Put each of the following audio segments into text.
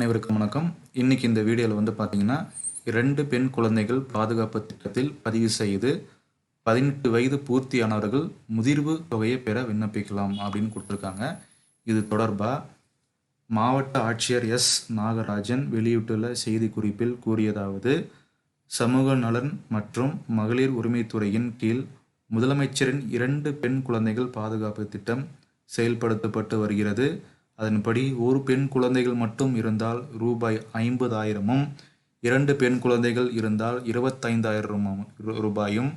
அனைவருக்கும் வணக்கம். இன்னைக்கு இந்த வீடியோவில் வந்து பார்த்தீங்கன்னா இரண்டு பெண் குழந்தைகள் பாதுகாப்பு திட்டத்தில் பதிவு செய்து பதினெட்டு வயது பூர்த்தியானவர்கள் முதிர்வு தொகையை பெற விண்ணப்பிக்கலாம் அப்படின்னு கொடுத்துருக்காங்க. இது தொடர்பாக மாவட்ட ஆட்சியர் எஸ் நாகராஜன் வெளியிட்டுள்ள செய்திக்குறிப்பில் கூறியதாவது சமூக நலன் மற்றும் மகளிர் உரிமைத்துறையின் கீழ் முதலமைச்சரின் இரண்டு பெண் குழந்தைகள் பாதுகாப்பு திட்டம் செயல்படுத்தப்பட்டு வருகிறது. அதன்படி ஒரு பெண் குழந்தைகள் மட்டும் இருந்தால் ரூபாய் ஐம்பதாயிரமும் இரண்டு பெண் குழந்தைகள் இருந்தால் இருபத்தைந்தாயிரம் ரூபாயும்.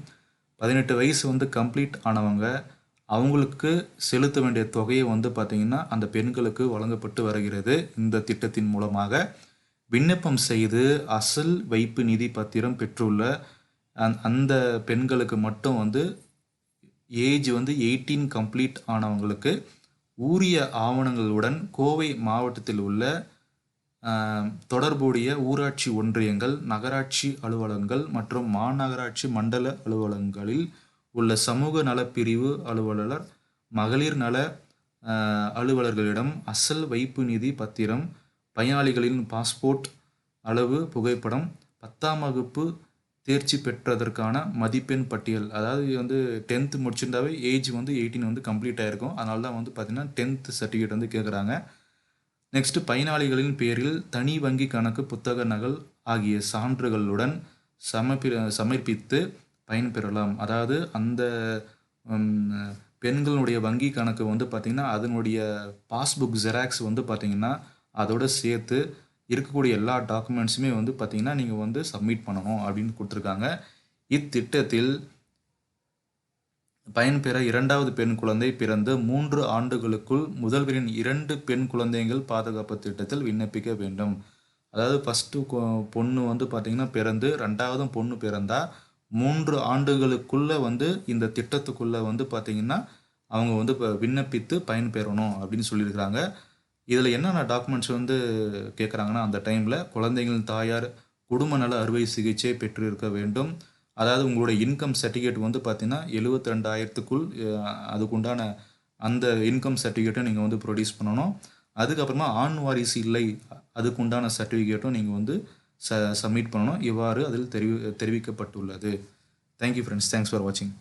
பதினெட்டு வயசு வந்து கம்ப்ளீட் ஆனவங்க அவங்களுக்கு செலுத்த வேண்டிய தொகையை வந்து பார்த்திங்கன்னா அந்த பெண்களுக்கு வழங்கப்பட்டு வருகிறது. இந்த திட்டத்தின் மூலமாக விண்ணப்பம் செய்து அசல் வைப்பு நிதி பத்திரம் பெற்றுள்ள அந் அந்த பெண்களுக்கு மட்டும் வந்து ஏஜ் வந்து எயிட்டீன் கம்ப்ளீட் ஆனவங்களுக்கு உரிய ஆவணங்களுடன் கோவை மாவட்டத்தில் உள்ள தொடர்புடைய ஊராட்சி ஒன்றியங்கள் நகராட்சி அலுவலகங்கள் மற்றும் மாநகராட்சி மண்டல அலுவலகங்களில் உள்ள சமூக நலப்பிரிவு அலுவலர் மகளிர் நல அலுவலர்களிடம் அசல் வைப்பு நிதி பத்திரம் பயனாளிகளின் பாஸ்போர்ட் அளவு புகைப்படம் பத்தாம் வகுப்பு தேர்ச்சி பெற்றதற்கான மதிப்பெண் பட்டியல். அதாவது வந்து டென்த்து முடிச்சிருந்தாவே ஏஜ் வந்து எயிட்டீன் வந்து கம்ப்ளீட் ஆகிருக்கும் அதனால தான் வந்து பார்த்தீங்கன்னா டென்த் சர்டிஃபிகேட் வந்து கேட்குறாங்க நெக்ஸ்ட்டு பயனாளிகளின் பேரில் தனி வங்கி கணக்கு புத்தக நகல் ஆகிய சான்றுகளுடன் சமர்ப்பி சமர்ப்பித்து பயன்பெறலாம். அதாவது அந்த பெண்களுடைய வங்கி கணக்கு வந்து பார்த்திங்கன்னா அதனுடைய பாஸ்புக் ஜெராக்ஸ் வந்து பார்த்திங்கன்னா அதோட சேர்த்து இருக்கக்கூடிய எல்லா டாக்குமெண்ட்ஸுமே வந்து பார்த்திங்கன்னா நீங்கள் வந்து சப்மிட் பண்ணணும் அப்படின்னு கொடுத்துருக்காங்க. இத்திட்டத்தில் பயன்பெற இரண்டாவது பெண் குழந்தை பிறந்து மூன்று ஆண்டுகளுக்குள் முதல்வரின் இரண்டு பெண் குழந்தைகள் பாதுகாப்பு திட்டத்தில் விண்ணப்பிக்க வேண்டும். அதாவது ஃபஸ்ட்டு பொண்ணு வந்து பார்த்திங்கன்னா பிறந்து ரெண்டாவதும் பொண்ணு பிறந்தால் மூன்று ஆண்டுகளுக்குள்ளே வந்து இந்த திட்டத்துக்குள்ளே வந்து பார்த்திங்கன்னா அவங்க வந்து இப்போ விண்ணப்பித்து பயன்பெறணும் அப்படின்னு சொல்லியிருக்கிறாங்க. இதில் என்னென்ன டாக்குமெண்ட்ஸ் வந்து கேட்குறாங்கன்னா அந்த டைமில் குழந்தைகளின் தாயார் குடும்ப நல அறுவை சிகிச்சை பெற்றிருக்க வேண்டும். அதாவது உங்களுடைய இன்கம் சர்டிஃபிகேட் வந்து பார்த்தீங்கன்னா எழுபத்தி ரெண்டாயிரத்துக்குள் அதுக்குண்டான அந்த இன்கம் சர்டிஃபிகேட்டும் நீங்கள் வந்து ப்ரொடியூஸ் பண்ணணும். அதுக்கப்புறமா ஆண் வாரிசு இல்லை அதுக்குண்டான சர்டிஃபிகேட்டும் நீங்கள் வந்து ச சப்மிட் பண்ணணும். இவ்வாறு அதில் தெரிவி தெரிவிக்கப்பட்டுள்ளது. தேங்க்யூ ஃப்ரெண்ட்ஸ் தேங்க்ஸ் ஃபார் வாட்சிங்